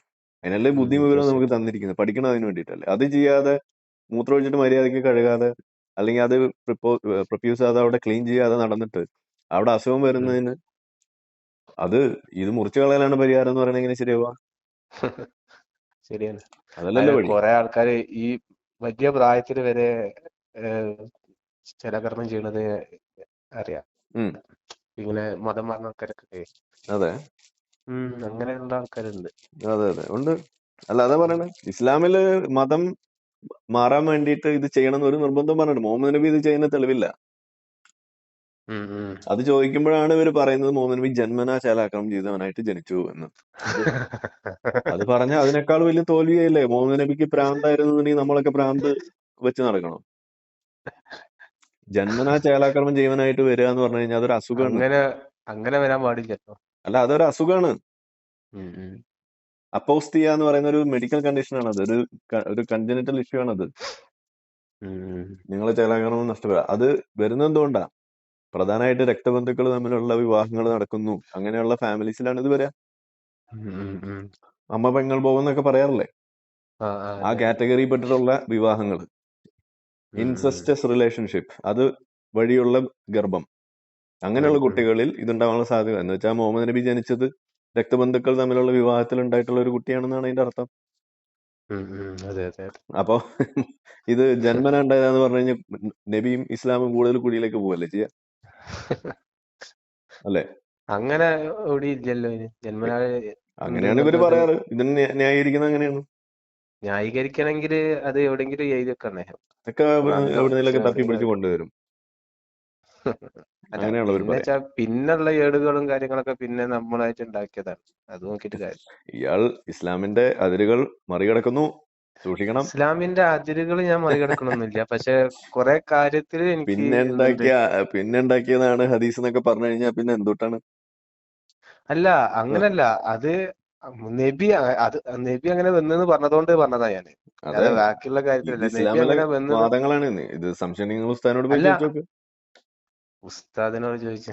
അതിനല്ലേ ബുദ്ധി വിവരം നമുക്ക് തന്നിരിക്കുന്നത്. പഠിക്കണം അതിന് വേണ്ടിയിട്ടല്ലേ അത് ചെയ്യാതെ മൂത്രം ഒഴിച്ചിട്ട് മര്യാദയ്ക്ക് കഴുകാതെ അല്ലെങ്കിൽ അത് പ്രൊപ്യൂസ് ചെയ്യാതെ അവിടെ ക്ലീൻ ചെയ്യാതെ നടന്നിട്ട് അവിടെ അസുഖം വരുന്നതിന് അത് ഇത് മുറിച്ചു കളയാനാണ് പരിഹാരം എന്ന് പറയുന്നത് എങ്ങനെ ശരിയാവുക? ശരിയാണ് അതല്ലല്ലോ അത് വഴി. കുറെ ആൾക്കാര് ഈ വലിയ പ്രായത്തിൽ വരെ ഏഹ്, ജലകർമ്മം ചെയ്യണത് അറിയാം. ഇങ്ങനെ മതം മാറുന്ന ആൾക്കാരൊക്കെ. അതെ. അങ്ങനെയുള്ള ആൾക്കാരുണ്ട്. അതെ അതെ. ഉണ്ട്. അല്ല അതാ. പറയണേ. ഇസ്ലാമിൽ മതം മാറാൻ വേണ്ടിയിട്ട് ഇത് ചെയ്യണം എന്ന് ഒരു നിർബന്ധം പറഞ്ഞിട്ട് മുഹമ്മദ് നബി ഇത് ചെയ്യുന്ന തെളിവില്ല. അത് ചോദിക്കുമ്പോഴാണ് ഇവർ പറയുന്നത് മോമിൻ നബി ജന്മനാ ചാലാക്രമം ചെയ്തവനായിട്ട് ജനിച്ചു എന്ന്. അത് പറഞ്ഞ അതിനേക്കാൾ വലിയ തോൽവിയല്ലേ? മോമിൻ നബിക്ക് പ്രാന്തായിരുന്നുണ്ടെങ്കിൽ നമ്മളൊക്കെ പ്രാന്ത് വെച്ച് നടക്കണം? ജന്മനാ ചേലാക്രമം ജീവനായിട്ട് വരിക എന്ന് പറഞ്ഞു കഴിഞ്ഞാൽ അതൊരു അസുഖമാണ് അങ്ങനെ അങ്ങനെ വരാൻ പാടില്ല അല്ല അതൊരു അസുഖമാണ്. അപ്പോസ്തിയ എന്ന് പറയുന്ന ഒരു മെഡിക്കൽ കണ്ടീഷൻ ആണ് അത്. ഒരു ഒരു കൺജനിറ്റൽ ഇഷ്യൂ ആണ് അത്. നിങ്ങളെ ചേലാക്രമം നഷ്ടപ്പെടുക. അത് വരുന്നത് എന്തുകൊണ്ടാ? പ്രധാനമായിട്ട് രക്തബന്ധുക്കൾ തമ്മിലുള്ള വിവാഹങ്ങൾ നടക്കുന്നു. അങ്ങനെയുള്ള ഫാമിലീസിലാണ് ഇത് വരിക ഉം. അമ്മ പെങ്ങൾ പോകുന്നൊക്കെ പറയാറില്ലേ? ആ കാറ്റഗറി പെട്ടിട്ടുള്ള വിവാഹങ്ങൾ. Incestuous relationship. അത് വഴിയുള്ള ഗർഭം. അങ്ങനെയുള്ള കുട്ടികളിൽ ഇതുണ്ടാവാനുള്ള സാധ്യത. എന്ന് വെച്ചാൽ മുഹമ്മദ് നബി ജനിച്ചത് രക്തബന്ധുക്കൾ തമ്മിലുള്ള വിവാഹത്തിൽ ഉണ്ടായിട്ടുള്ള ഒരു കുട്ടിയാണെന്നാണ് അതിന്റെ അർത്ഥം. അപ്പോ ഇത് ജന്മന ഉണ്ടായതാന്ന് പറഞ്ഞു കഴിഞ്ഞാൽ നബിയും ഇസ്ലാമും കൂടുതൽ കുഴിയിലേക്ക് പോവല്ലേ ചെയ്യാ? അല്ലേ? അങ്ങനെ എവിടെ ഇല്ലല്ലോ ജന്മനാ അങ്ങനെയാണ് ഇവർ പറയാറ്. ഇതിന് ന്യാ- ന്യായീകരിക്കുന്നത് അങ്ങനെയാണ്. ന്യായീകരിക്കണമെങ്കിൽ അത് എവിടെങ്കിലും എഴുതി വെക്കണേ എവിടെന്നെങ്കിലൊക്കെ തപ്പി പിടിച്ച് കൊണ്ടുവരും. അല്ല അങ്ങനെയാണല്ലോ ഇവർ പിന്നെ പറയാ. വെച്ചാ പിന്നുള്ള ഏടുകളും കാര്യങ്ങളൊക്കെ പിന്നെ നമ്മളായിട്ട് ഉണ്ടാക്കിയതാണ്. അത് നോക്കിയിട്ട് കാര്യം ഇയാൾ ഇസ്ലാമിന്റെ അതിരുകൾ മറികടക്കുന്നു. സൂക്ഷിക്കണം. ഇസ്ലാമിന്റെ അതിരുകൾ ഞാൻ മറികടക്കണമെന്നില്ല പക്ഷെ കുറെ കാര്യത്തിൽ എനിക്ക് പിന്നെ ഉണ്ടാക്കിയ പിന്നെ ഉണ്ടാക്കിയതാണ് ഹദീസ് എന്നൊക്കെ പറഞ്ഞു കഴിഞ്ഞാൽ പിന്നെ എന്തുട്ടാണ്? അല്ല അങ്ങനല്ല. അത് നബി അത് നബി അങ്ങനെ വന്നെന്ന് പറഞ്ഞതുകൊണ്ട് പറഞ്ഞതാ അല്ലാതെ ബാക്കിയുള്ള കാര്യത്തിലല്ല. നബി അങ്ങനെ വാദങ്ങളാണ്. ഇത് സംശയം നിങ്ങൾ ഉസ്താദിനോട് ഉസ്താദിനോട് ചോദിച്ചു.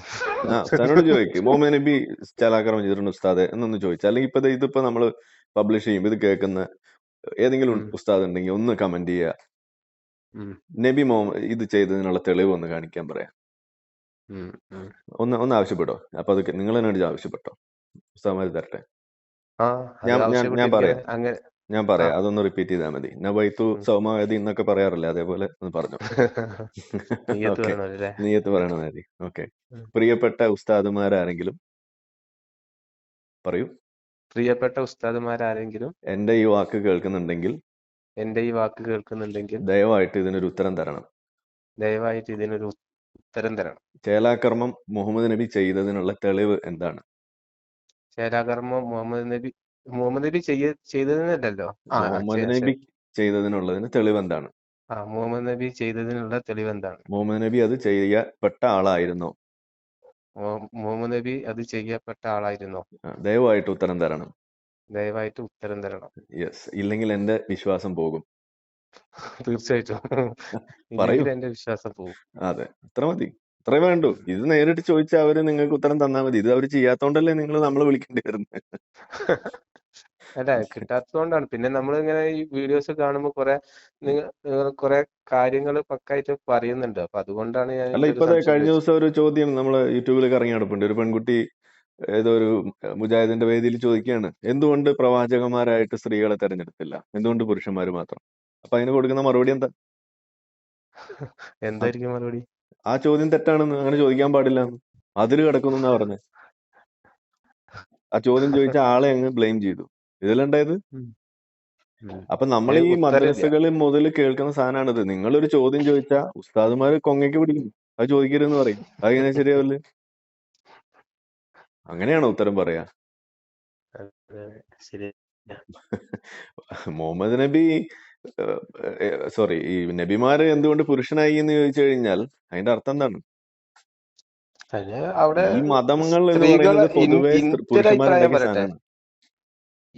ഉസ്താദിനോട് ചോദിക്ക്. മുഹമ്മദ് നബി ചലാക്രമം ചെയ്തിട്ടുണ്ട് ഉസ്താദെ എന്നൊന്ന് ചോദിച്ചു. അല്ലെങ്കിൽ ഇപ്പൊ ഇതിപ്പോ നമ്മൾ പബ്ലിഷ് ചെയ്യും ഇത് കേൾക്കുന്ന ഏതെങ്കിലും ഉസ്താദ് ഉണ്ടെങ്കിൽ ഒന്ന് കമന്റ് ചെയ്യുക നബി മുഹമ്മദ് ഇത് ചെയ്തതിനുള്ള തെളിവ് ഒന്ന് കാണിക്കാൻ പറയാം. ഒന്ന് ഒന്ന് ആവശ്യപ്പെട്ടോ? അപ്പൊ അത് നിങ്ങൾ എന്നോട് ആവശ്യപ്പെട്ടോ? ഉസ്താദ്മാര് തരട്ടെ. ഞാൻ ഞാൻ പറയാം. ഞാൻ പറയാം. അതൊന്ന് റിപ്പീറ്റ് ചെയ്താൽ മതി. നബൈത്തു. സൗമാവതി എന്നൊക്കെ പറയാറില്ലേ? അതേപോലെ ഒന്ന് പറഞ്ഞു? നീയത്ത് പറയണ മതി ഓക്കെ. പ്രിയപ്പെട്ട ഉസ്താദുമാരാരെങ്കിലും പറയൂ. പ്രിയപ്പെട്ട ഉസ്താദുമാരാരെങ്കിലും എന്റെ ഈ വാക്ക് കേൾക്കുന്നുണ്ടെങ്കിൽ എന്റെ ഈ വാക്ക് കേൾക്കുന്നുണ്ടെങ്കിൽ ദയവായിട്ട് ഇതിനൊരു ഉത്തരം തരണം. ദയവായിട്ട് ഇതിനൊരു ഉത്തരം തരണം. ചേലാകർമ്മം മുഹമ്മദ് നബി ചെയ്തതിനുള്ള തെളിവ് എന്താണ്? ചേലാകർമ്മം മുഹമ്മദ് നബി മുഹമ്മദ് നബി ചെയ്യ ആ, മുഹമ്മദ് നബി. ചെയ്തതിനുള്ളതിന് തെളിവ് എന്താണ്? ആ മുഹമ്മദ് നബി ചെയ്തതിനുള്ള തെളിവ് എന്താണ്? മുഹമ്മദ് നബി അത് ചെയ്യപ്പെട്ട ആളായിരുന്നോ? മുഹമ്മദ് നബി അത് ചെയ്യപ്പെട്ട ആളായിരുന്നോ? ദയവായിട്ട് ഉത്തരം തരണം. ദയവായിട്ട് ഉത്തരം തരണം. യെസ് ഇല്ലെങ്കിൽ എന്റെ വിശ്വാസം പോകും. തീർച്ചയായിട്ടും. ഇല്ലെങ്കിൽ എന്റെ വിശ്വാസം പോകും. അതെ അത്ര മതി. അത്രേ വേണ്ടു. ഇത് നേരിട്ട് ചോദിച്ചാൽ അവർ നിങ്ങൾക്ക് ഉത്തരം തന്നാൽ മതി. ഇത് അവർ ചെയ്യാത്തോണ്ടല്ലേ നിങ്ങൾ നമ്മളെ വിളിക്കേണ്ടി വരുന്നത് അല്ല? കിട്ടാത്തതുകൊണ്ടാണ്. പിന്നെ നമ്മൾ ഇങ്ങനെ ഈ വീഡിയോസ് കാണുമ്പോൾ കുറെ നിങ്ങൾ കുറെ കാര്യങ്ങൾ പക്കായിട്ട് പറയുന്നുണ്ട്. അപ്പൊ അതുകൊണ്ടാണ് ഞാൻ അല്ല ഇപ്പോ കഴിഞ്ഞ ദിവസം ഒരു ചോദ്യം നമ്മൾ യൂട്യൂബിൽ ഇറങ്ങി നടപ്പുണ്ട്. ഒരു പെൺകുട്ടി ഏതോ ഒരു മുജാഹിദിന്റെ വേദിയിൽ ചോദിക്കുകയാണ് എന്തുകൊണ്ട് പ്രവാചകന്മാരായിട്ട് സ്ത്രീകളെ തെരഞ്ഞെടുത്തില്ല? എന്തുകൊണ്ട് പുരുഷന്മാർ മാത്രം? അപ്പൊ അതിന് കൊടുക്കുന്ന മറുപടി എന്താ? എന്തായിരിക്കും മറുപടി? ആ ചോദ്യം തെറ്റാണെന്ന് അങ്ങനെ ചോദിക്കാൻ പാടില്ല അതിൽ കിടക്കുന്നു എന്നാ പറഞ്ഞത് ആ ചോദ്യം ചോദിച്ച ആളെ അങ്ങ് ബ്ലെയിം ചെയ്തു. ഇതിലുണ്ടായത്. അപ്പൊ നമ്മൾ ഈ മദ്രസകളിൽ മുതൽ കേൾക്കുന്ന സാധനമാണിത്. നിങ്ങളൊരു ചോദ്യം ചോദിച്ചാൽ ഉസ്താദുമാര് കൊങ്ങയ്ക്ക് പിടിക്കും. അത് ചോദിക്കരുതെന്ന് പറയും. അത് എങ്ങനെ ശരിയാവില്ല അങ്ങനെയാണ് ഉത്തരം പറയാ? മുഹമ്മദ് നബി സോറി ഈ നബിമാര് എന്തുകൊണ്ട് പുരുഷനായി എന്ന് ചോദിച്ചു കഴിഞ്ഞാൽ അതിന്റെ അർത്ഥം എന്താണ്? ഈ മതങ്ങൾ എന്ന് പുരുഷന്മാരുടെ പറയുന്നത് പൊതുവെ ഒരു പറയട്ടെ. സാധനമാണ്.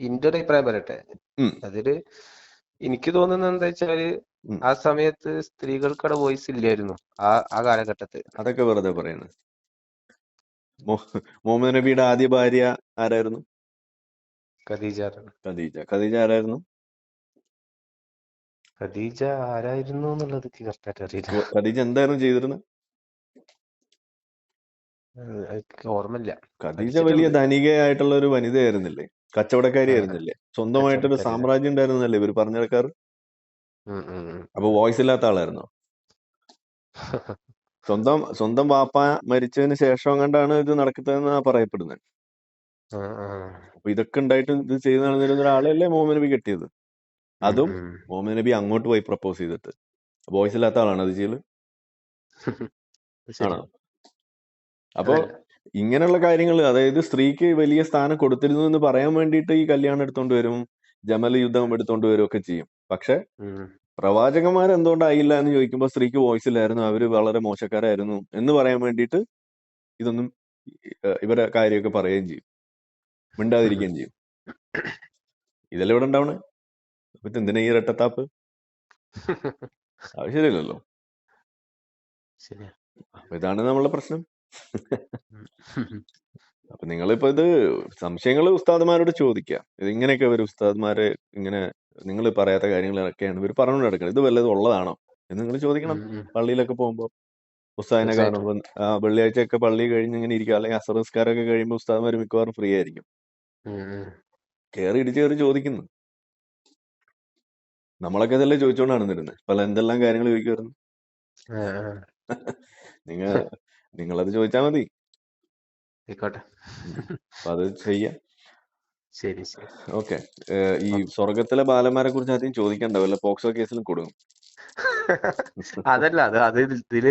ഇന്റെ ഒരു അഭിപ്രായം പറയട്ടെ. അതിൽ എനിക്ക് തോന്നുന്നത് എന്താ വെച്ചാൽ. ആ സമയത്ത് സ്ത്രീകൾക്കവിടെ വോയിസ് ഇല്ലായിരുന്നു ആ ആ കാലഘട്ടത്തിൽ അതൊക്കെ വെറുതെ പറയുന്നത് മു- മുഹമ്മദ് നബിയുടെ ആദ്യ ഭാര്യ ആരായിരുന്നു? ഖദീജ ഖദീജ. ഖദീജ ആരായിരുന്നു? ഖദീജ ആരായിരുന്നു എന്നുള്ളത് കറക്റ്റായിട്ട് അറിയില്ല. ഖദീജ എന്തായിരുന്നു ചെയ്തിരുന്നത് എനിക്ക് ഓർമ്മയില്ല. ഖദീജ വലിയ പഠിച്ചിട്ടുണ്ട് ധനികയായിട്ടുള്ള ഒരു വനിതയായിരുന്നില്ലേ കച്ചവടക്കാരി ആ ആയിരുന്നില്ലേ? സ്വന്തമായിട്ടൊരു സാമ്രാജ്യം ഉണ്ടായിരുന്നല്ലേ ഇവർ പറഞ്ഞു നടക്കാറ് ഉം ഉം ഉം. അപ്പൊ വോയിസ് ഇല്ലാത്ത ആളായിരുന്നോ? സ്വന്തം സ്വന്തം വാപ്പ മരിച്ചതിന് ശേഷം കണ്ടാണ് ഇത് നടക്കുന്നതെന്നാ പറയപ്പെടുന്നത് ആ, ആ. അപ്പൊ ഇതൊക്കെ ഉണ്ടായിട്ട് ഇത് ചെയ്ത് നടന്നിരുന്ന ഒരാളല്ലേ മുഹമ്മദ് നബി കെട്ടിയത്? ഉം, അതും ഉം. മുഹമ്മദ് നബി അങ്ങോട്ട് പോയി പ്രപ്പോസ് ചെയ്തിട്ട്. വോയിസ് ഇല്ലാത്ത ആളാണ് അത് ചെയ്യൽ? അത് ആണോ? അതല്ല ഇങ്ങനെയുള്ള കാര്യങ്ങൾ അതായത് സ്ത്രീക്ക് വലിയ സ്ഥാനം കൊടുത്തിരുന്നു എന്ന് പറയാൻ വേണ്ടിയിട്ട് ഈ കല്യാണം എടുത്തോണ്ട് വരും ജമൽ യുദ്ധം എടുത്തോണ്ട് വരും ഒക്കെ ചെയ്യും. പക്ഷെ. പ്രവാചകന്മാർ എന്തുകൊണ്ടായില്ല എന്ന് ചോദിക്കുമ്പോൾ സ്ത്രീക്ക് വോയിസ് ഇല്ലായിരുന്നു അവർ വളരെ മോശക്കാരായിരുന്നു എന്ന് പറയാൻ വേണ്ടിയിട്ട് ഇതൊന്നും ഇവരെ കാര്യമൊക്കെ പറയുകയും ചെയ്യും. മിണ്ടാതിരിക്കുകയും ചെയ്യും. ഇതെല്ലാം ഇവിടെ ഉണ്ടാവണേ? അപ്പൊ എന്തിനാ ഈ രട്ടത്താപ്പ് അത് ശരിയല്ലല്ലോ. ശരിയാ. ഇതാണ് നമ്മളെ പ്രശ്നം. ഉം. അപ്പൊ നിങ്ങളിപ്പോ ഇത് സംശയങ്ങൾ ഉസ്താദ്മാരോട് ചോദിക്കുക ഇതിങ്ങനെയൊക്കെ ഒരു ഉസ്താദ്മാരെ ഇങ്ങനെ നിങ്ങൾ പറയാത്ത കാര്യങ്ങളൊക്കെയാണ് ഇവർ പറഞ്ഞു നടക്കുന്നത് ഇത് വല്ലതും ഉള്ളതാണോ എന്ന് നിങ്ങൾ ചോദിക്കണം. ഉം, ഉം. പള്ളിയിലൊക്കെ പോകുമ്പോൾ ഉസ്താദിനെ തീർച്ചയായിട്ടും. കാണുമ്പോൾ ആ വെള്ളിയാഴ്ചയൊക്കെ പള്ളി കഴിഞ്ഞ് ഇങ്ങനെ ഇരിക്കുക അല്ലെങ്കിൽ അസർ നിസ്കാരമൊക്കെ കഴിയുമ്പോൾ ഉസ്താദ്മാർ മിക്കവാറും ഫ്രീ ആയിരിക്കും. ഉം, ഉം. കയറി ഇടിച്ച് കയറി ചോദിക്കുന്നു. നമ്മളൊക്കെ ഇതല്ലേ ചോദിച്ചോണ്ടാണ് നിരുന്നത് പല എന്തെല്ലാം കാര്യങ്ങൾ ചോദിക്കുമായിരുന്നു ആ, ആ. നിങ്ങൾ നിങ്ങളത് ചോദിച്ചാൽ മതി. ആയിക്കോട്ടെ. അത് ചെയ്യാം. ശരി ശരി. ഓക്കെ. ഈ സ്വർഗത്തിലെ ബാലന്മാരെ കുറിച്ച് ആദ്യം ചോദിക്കണ്ടാവില്ല പോക്സോ കേസിലും കൊടുക്കും അതല്ല അത് അത് ഇതിൽ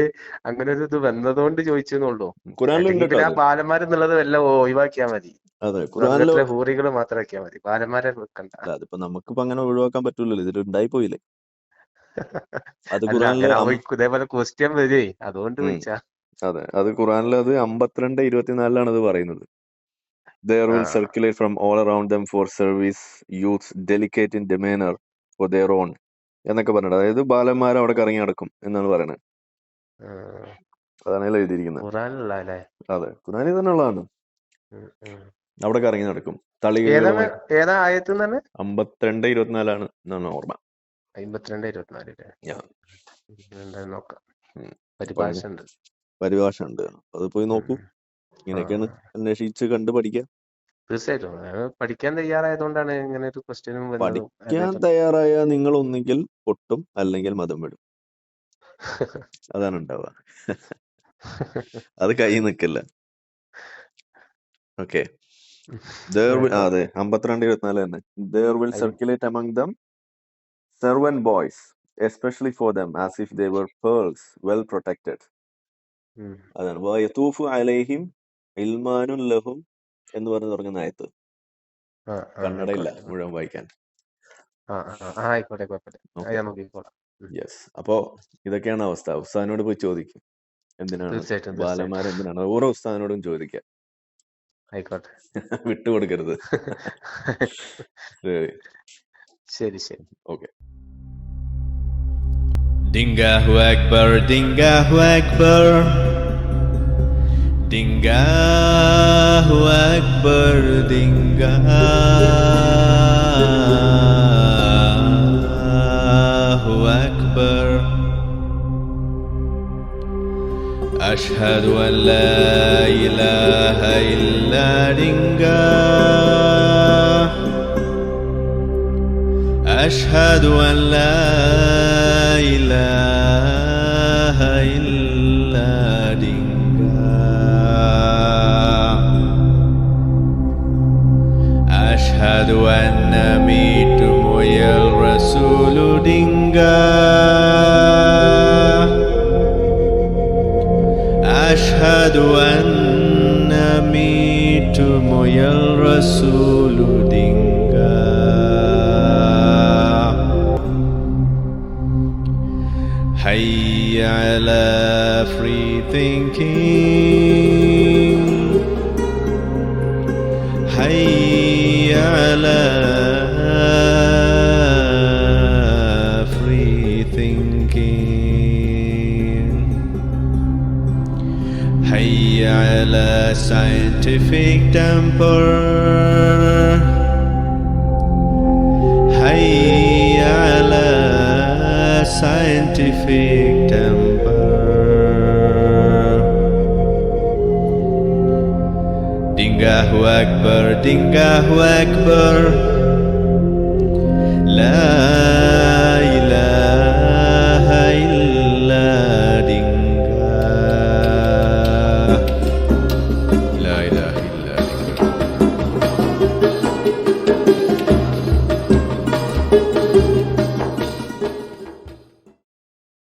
അങ്ങനെ ഒരു ഇത് വന്നതുകൊണ്ട് ചോദിച്ചെന്നുള്ളൂ. ഖുറാനിലുണ്ട് ആ ബാലന്മാരെന്നുള്ളത് വല്ല ഒഴിവാക്കിയാ മതി. അതെ ഖുറാനിലെ ഹൂറികൾ മാത്രമാക്കിയാ മതി. ബാലന്മാരെ വെക്കണ്ട. അതിപ്പോ നമുക്കിപ്പോ അങ്ങനെ ഒഴിവാക്കാൻ പറ്റൂലല്ലോ. ഇതിൽ ഉണ്ടായി പോയില്ലേ അത് ഖുറാനിലെ ഇതേപോലെ ക്വസ്റ്റ്യൻ വരുവേ അതുകൊണ്ട് ചോദിച്ചാ. അതെ. അത് ഖുറാനിൽ അത് അമ്പത്തിരണ്ട് ഇരുപത്തിനാലിലാണ് അത് പറയുന്നത്. ആ. will circulate from all around them for service youths delicate in demeanor for their own എന്നൊക്കെ പറഞ്ഞിട്ട് അതായത് ബാലന്മാർ അവിടെ കറങ്ങി നടക്കും എന്നാണ് പറയുന്നത്. അതാണ് അതിൽ എഴുതിയിരിക്കുന്നത്. അല്ലേ അതെ. ഖുറാനിൽ തന്നെ ഉള്ളതാണ് ഉം, ഉം. അവിടെ കറങ്ങി നടക്കും ഏതാണ്? തളികകളുമായി ഏതാ ആയത്ത് തന്നെ അമ്പത്തിരണ്ട് ഇരുപത്തിനാലാണ് എന്നാണ് ഓർമ്മ. അമ്പത്തിരണ്ട് ഇരുപത്തിനാല് അല്ലേ Yeah. എന്തായാലും നോക്കാം. ഉം. പരിഭാഷ ഉണ്ട് പരിഭാഷ ഉണ്ട് അത് പോയി നോക്കൂ. ഇങ്ങനെയൊക്കെയാണ് അന്വേഷിച്ച് കണ്ട് പഠിക്കുക തീർച്ചയായിട്ടും. പഠിക്കാൻ തയ്യാറായതുകൊണ്ടാണ് ഇങ്ങനെ ഒരു ക്വസ്റ്റ്യനും പഠിക്കാൻ തയ്യാറായ നിങ്ങൾ ഒന്നുകിൽ പൊട്ടും അല്ലെങ്കിൽ മതം വിടും. അതാണ് ഉണ്ടാവുക. അത് കൈ നിൽക്കില്ല. ഓക്കെ. അതെ. അമ്പത്തിരണ്ട് ഇരുപത്തിനാല് തന്നെ. There will circulate among them servant boys especially for them as if they were were well protected. Hmm. അതാണ്. വയത്തൂഫു അലൈഹിം ഇൽമാനു ലഹും എന്ന് പറഞ്ഞു തുടങ്ങുന്ന ആയത്ത്. ആ ആയിക്കോട്ടെ മുഴുവൻ വായിക്കാൻ. ആ ആ ആ, ആയിക്കോട്ടെ കുഴപ്പമില്ല. അത് ഓക്കെ. ഞാൻ നോക്കിക്കോളാം ഉം. യെസ് അപ്പോ ഇതൊക്കെയാണ് അവസ്ഥ. ഉസ്താദിനോട് പോയി ചോദിക്കും. എന്തിനാണ്? തീർച്ചയായിട്ടും തീർച്ചയായിട്ടും. ബാലന്മാർ എന്തിനാണ്? ഓരോ ഉസ്താദിനോടും ചോദിക്കുക ആയിക്കോട്ടെ. വിട്ടുകൊടുക്കരുത്. ശരി ശരി. Okay. Dingahu Akbar, Dingahu Akbar, Dingahu Akbar, Dingahu Akbar. أشهد أن لا إله إلا دنجاه أشهد أن لا إله إلا دنجاه أشهد أن ميت مويا الرسول دنجاه أشهد أن ميت مويا الرسول حي على free thinking حي على free thinking حي على scientific temper هو